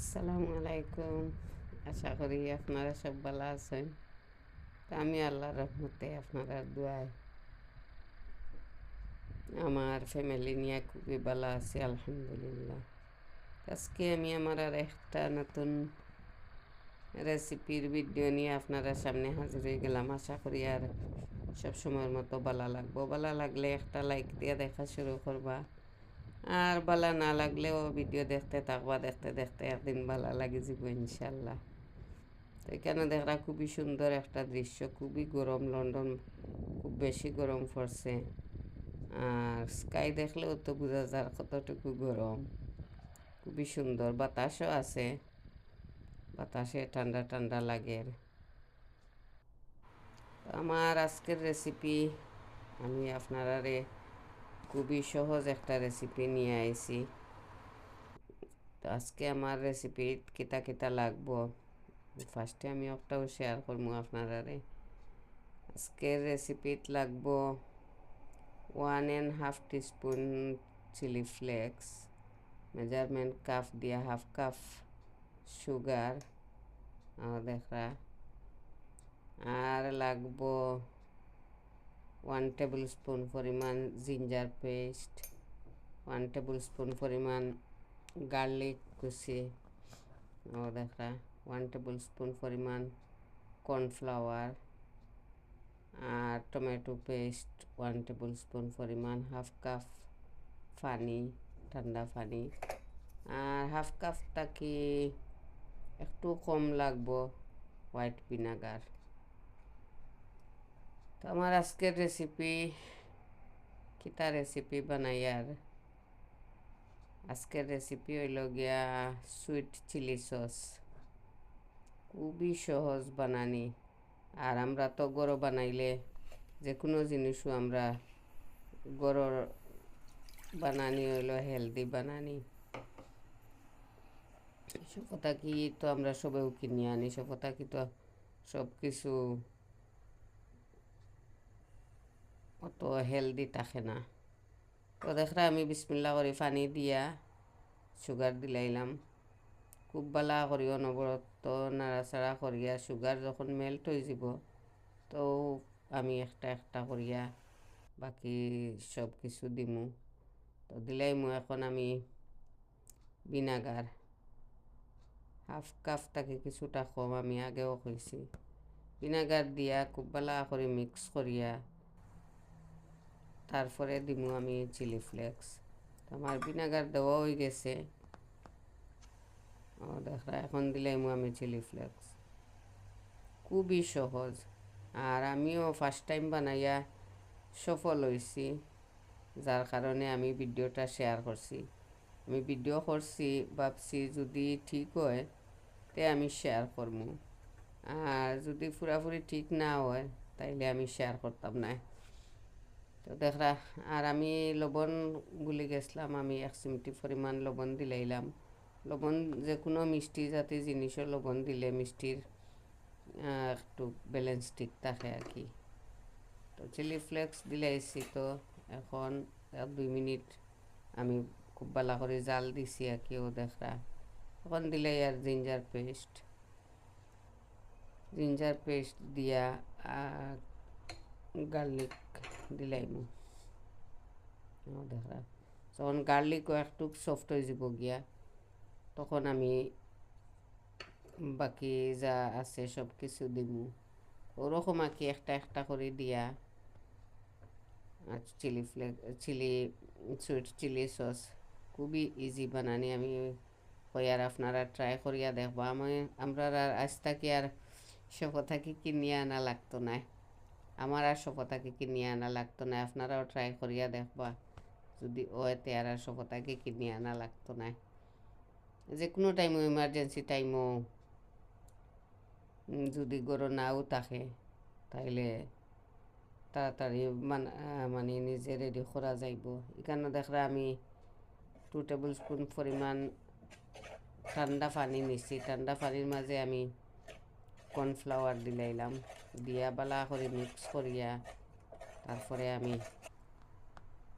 আসসালামু আলাইকুম। আশা করি আপনারা সব ভালো আছেন। তা আমি আল্লাহর রহমতে আপনারা দোয়ায়। আমার ফ্যামিলি নিয়ে খুবই ভালো আছি, আলহামদুলিল্লাহ। আজকে আমি আমার আর একটা নতুন রেসিপির ভিডিও নিয়ে আপনারা সামনে হাজির হয়ে গেলাম। আশা করি আর সব সময়ের মতো ভালো লাগবো। ভালো লাগলে একটা লাইক দিয়ে দেখা শুরু করবা। আর ভালো না লাগলেও ভিডিও দেখতে থাকবা, দেখতে দেখতে একদিন ভালো লাগে যাব ইনশাল্লাহ। তো এখানে দেখা খুবই সুন্দর একটা দৃশ্য, খুবই গরম লন্ডন, খুব বেশি গরম পড়ছে। আর স্কাই দেখলেও তো বোঝা যার কতটুকু গরম। খুবই সুন্দর, বাতাসও আছে। বাতাসে ঠান্ডা ঠান্ডা লাগে। আমার আজকের রেসিপি আমি আপনারা খুবই সহজ একটা রেসিপি নিয়ে আইছি। তো আজকে আমার রেসিপি কিতা কিতা লাগবো? ফার্স্টে আমি একটাও শেয়ার করব আপনারা আজকের রেসিপিত লাগবো one and half teaspoon chilli flakes measurement cup দিয়া হাফ কাপ সুগার দেখা আর লাগবো ওয়ান টেবিল স্পুন পরিমাণ ginger paste one tablespoon পরিমাণ গার্লিক কুচি, ও দেখা ওয়ান টেবিল স্পুন পরিমাণ কর্নফ্লাওয়ার আর tomato paste one tablespoon পরিমাণ হাফ কাপ পানি, ঠান্ডা পানি। আর হাফ কাপ কি একটু কম লাগবো হোয়াইট ভিনেগার তো আমার আজকের রেসিপি কিতা রেসিপি বানাই আর আজকের রেসিপি হইল গিয়া সুইট চিলি সস খুবই সহজ বানানি আর আমরা তো গরো বানাইলে যে কোনো জিনিসও আমরা গরর বানানি হইল হেলদি বানানি সফতা কি তো আমরা সবেও কিনে আনি সফতা কি তো সব কিছু অত হেলদি থাকে না। তো দেখরা আমি বিসমিল্লা করে পানি দিয়া সুগার দিলাইলাম খুব বালা করি অনবরত নাড়াচাড়া করিয়া সুগার যখন মেল্ট হয়ে যাব, তো আমি একটা একটা করিয়া বাকি সব কিছু দিমু। তো দিলাই মু এখন আমি ভিনাগার হাফ কাপ তাকে কিছুটা কম আমি আগেও কইছি ভিনাগার দিয়া খুব বালা করে মিক্স করিয়া তারপরে দিমু আমি চিলি ফ্লেক্স। আমার ভিনেগার দেওয়া হয়ে গেছে। ও দেখা, এখন দিলাম আমি চিলি ফ্লেক্স। খুবই সহজ। আর আমিও ফার্স্ট টাইম বানাইয়া সফল হয়েছি যার কারণে আমি ভিডিওটা শেয়ার করছি। আমি ভিডিও করছি, ভাবছি যদি ঠিক হয়, তে আমি শেয়ার করব আর যদি পুরাপুরি ঠিক না হয়, তাইলে আমি শেয়ার করতাম না। তো দেখরা আর আমি লবণ গুলি গেছিলাম, আমি এক চিমটি পরিমাণ লবণ দিলাইলাম লবণ যে কোনো মিষ্টি জাতীয় জিনিসও লবণ দিলে মিষ্টির একটু ব্যালেন্স ঠিক থাকে আর কি। তো চিলি ফ্লেক্স দিলাইছি তো এখন দুই মিনিট আমি খুব ভালো করে জাল দিছি আর কি ও দেখরা এখন দিলাই আর জিঞ্জার পেস্ট জিঞ্জার পেস্ট দিয়া গার্লিক দিলাইমু দেখা। যখন গার্লিকও একটু সফট হয়ে যাব গিয়া, তখন আমি বাকি যা আছে সব কিছু দিমু। ওরকম আর কি একটা একটা করে দিয়া। আর chilli flake, chilli sweet chilli sauce খুবই ইজি বানানি আমি। কই আর আপনারা ট্রাই করিয়া দেখবা। আমি আমরা আর আজ থাকি আর সব থাকি কিনিয়ে আনা লাগতো না আমার আর সফতাকে কিনিয়ে আনা লাগতো না আপনারাও ট্রাই করিয়া দেখবা। যদি ওতে আর সফতাকে কিনিয়ে আনা লাগতো না যে কোনো টাইমও ইমার্জেন্সি টাইমও যদি গরু নাও থাকে, তাইলে তাড়াতাড়ি মানে নিজে রেডি করা যাইব। এখানে দেখরা আমি টু টেবিল স্পুন পরিমাণ ঠান্ডা পানি নিচ্ছি ঠান্ডা পানির মাঝে আমি কর্নফ্লাওয়ার দিলাইলাম। দিয়া বালা করে মিক্স করিয়া তারপরে আমি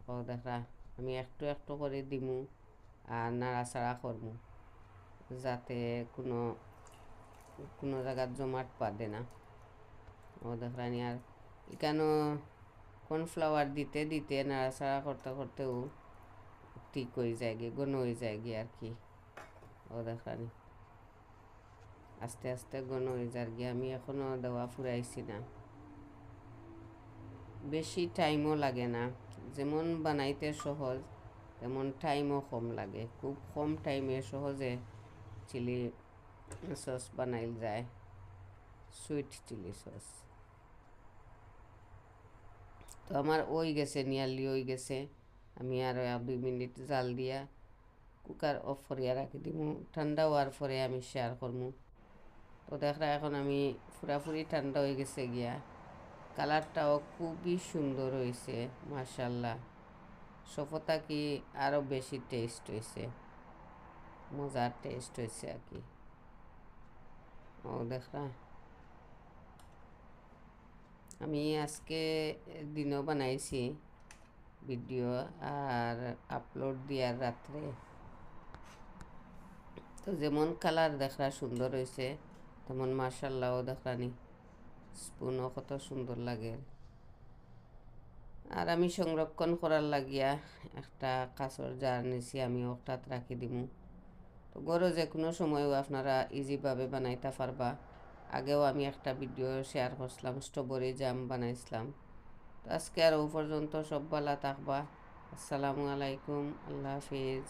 ও দেখা আমি একটু একটু করে দিমু আর নাড়াচাড়া করমু যাতে কোনো কোনো জায়গার জমাট বাঁধে না। ও দেখরানি আর এখানেও কর্নফ্লাওয়ার দিতে দিতে নাড়াচাড়া করতে করতেও ঠিক হয়ে যায় গিয়ে ঘন হয়ে যায় গিয়ে আর কি ও দেখানি আস্তে আস্তে ঘন হয়ে যার গিয়ে আমি এখনও দেওয়া ফুরাইছি না। বেশি টাইমও লাগে না। যেমন বানাইতে সহজ, তেমন টাইমও কম লাগে। খুব কম টাইমে সহজে চিলি সস বানাইল যায়। সুইট চিলি সস তো আমার ওই গেছে নিয়ারলি ওই গেছে। আমি আর দুই মিনিট জাল দিয়া কুকার অফ করিয়া রাখি দিব ঠান্ডা হওয়ার পরে আমি শেয়ার করব তো দেখা এখন আমি ফুরাফুরি ঠান্ডা হয়ে গেছে গিয়া। কালারটাও খুবই সুন্দর হয়েছে মার্শাল্লাহ সফতা কি আরও বেশি টেস্ট হয়েছে। মজার টেস্ট হয়েছে আর কি। ও দেখা আমি আজকে দিনও বানাইছি ভিডিও আর আপলোড দিয়ার রাত্রে। তো যেমন কালার দেখা সুন্দর হয়েছে। তেমন মার্শাল্লাহও দেখানি স্পুনও কত সুন্দর লাগে। আর আমি সংরক্ষণ করার লাগিয়া একটা কাঁচর জার নিছি আমি ওটাত রাখি দিমু। তো গরো যে কোনো সময়ও আপনারা ইজিভাবে বানাইতে পারবা। আগেও আমি একটা ভিডিও শেয়ার করছিলাম স্ট্রবেরি জাম বানাইছিলাম। তো আজকে আর ও পর্যন্ত সব ভালো থাকবা। আসসালামু আলাইকুম, আল্লাহ হাফিজ।